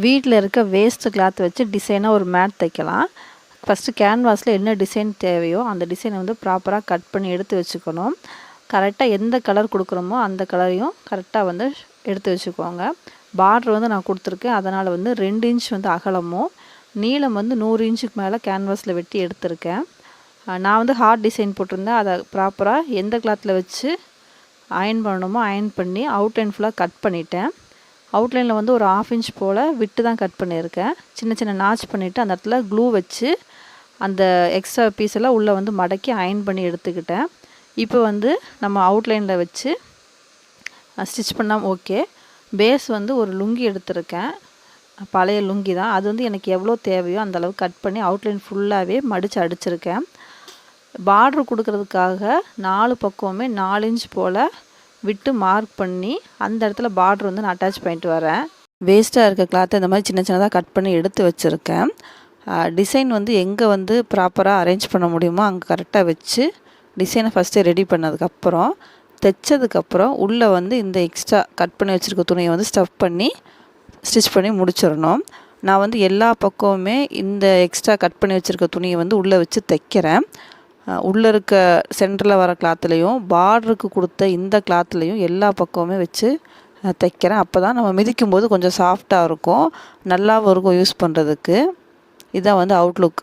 வீட்டில் இருக்க waste cloth வச்சு டிசைனாக ஒரு மேட் தைக்கலாம். ஃபஸ்ட்டு கேன்வாஸில் என்ன டிசைன் தேவையோ அந்த டிசைனை வந்து ப்ராப்பராக கட் பண்ணி எடுத்து வச்சுக்கணும். கரெக்டாக எந்த கலர் கொடுக்குறோமோ அந்த கலரையும் கரெக்டாக வந்து எடுத்து வச்சுக்கோங்க. பார்டர் வந்து நான் கொடுத்துருக்கேன். அதனால் வந்து ரெண்டு இன்ச் வந்து அகலமும் நீளம் வந்து நூறு இன்ச்சுக்கு மேலே கேன்வாஸில் வெட்டி எடுத்திருக்கேன். நான் வந்து ஹார்ட் டிசைன் போட்டிருந்தேன். அதை ப்ராப்பராக எந்த கிளாத்தில் வச்சு அயன் பண்ணணுமோ அயன் பண்ணி அவுட் அண்ட் ஃபுல்லாக கட் பண்ணிட்டேன். அவுட்லைனில் வந்து ஒரு ஆஃப் இன்ச் போல் விட்டு தான் கட் பண்ணியிருக்கேன். சின்ன சின்ன நாச் பண்ணிவிட்டு அந்த இடத்துல க்ளூ வச்சு அந்த எக்ஸ்ட்ரா பீஸ் எல்லாம் உள்ளே வந்து மடக்கி அயன் பண்ணி எடுத்துக்கிட்டேன். இப்போ வந்து நம்ம அவுட்லைனில் வச்சு ஸ்டிச் பண்ணால் ஓகே பேஸ் வந்து ஒரு லுங்கி எடுத்திருக்கேன். பழைய லுங்கி தான். அது வந்து எனக்கு எவ்வளோ தேவையோ அந்த கட் பண்ணி அவுட்லைன் ஃபுல்லாகவே மடித்து அடிச்சிருக்கேன். பார்ட்ரு கொடுக்கறதுக்காக நாலு பக்கமுமே நாலு இன்ச் போல் விட்டு மார்க் பண்ணி அந்த இடத்துல பார்ட்ரு வந்து நான் அட்டாச் பண்ணிட்டு வரேன். வேஸ்ட்டாக இருக்க கிளாத்தை இந்த மாதிரி சின்ன சின்னதாக கட் பண்ணி எடுத்து வச்சுருக்கேன். டிசைன் வந்து எங்கே வந்து ப்ராப்பராக அரேஞ்ச் பண்ண முடியுமோ அங்கே கரெக்டாக வச்சு டிசைனை ஃபஸ்ட்டு ரெடி பண்ணதுக்கப்புறம் தைச்சதுக்கப்புறம் உள்ளே வந்து இந்த எக்ஸ்ட்ரா கட் பண்ணி வச்சுருக்க துணியை வந்து ஸ்டஃப் பண்ணி ஸ்டிச் பண்ணி முடிச்சிடணும். நான் வந்து எல்லா பக்கமுமே இந்த எக்ஸ்ட்ரா கட் பண்ணி வச்சுருக்க துணியை வந்து உள்ளே வச்சு தைக்கிறேன். உள்ளே இருக்க சென்டரில் வர கிளாத்துலேயும் பார்டருக்கு கொடுத்த இந்த கிளாத்துலேயும் எல்லா பக்கமுமே வச்சு தைக்கிறேன். அப்போ தான் நம்ம மிதிக்கும் போது கொஞ்சம் சாஃப்டாக இருக்கும். நல்லாவும் இருக்கும் யூஸ் பண்ணுறதுக்கு இதுதான் வந்து அவுட்லுக்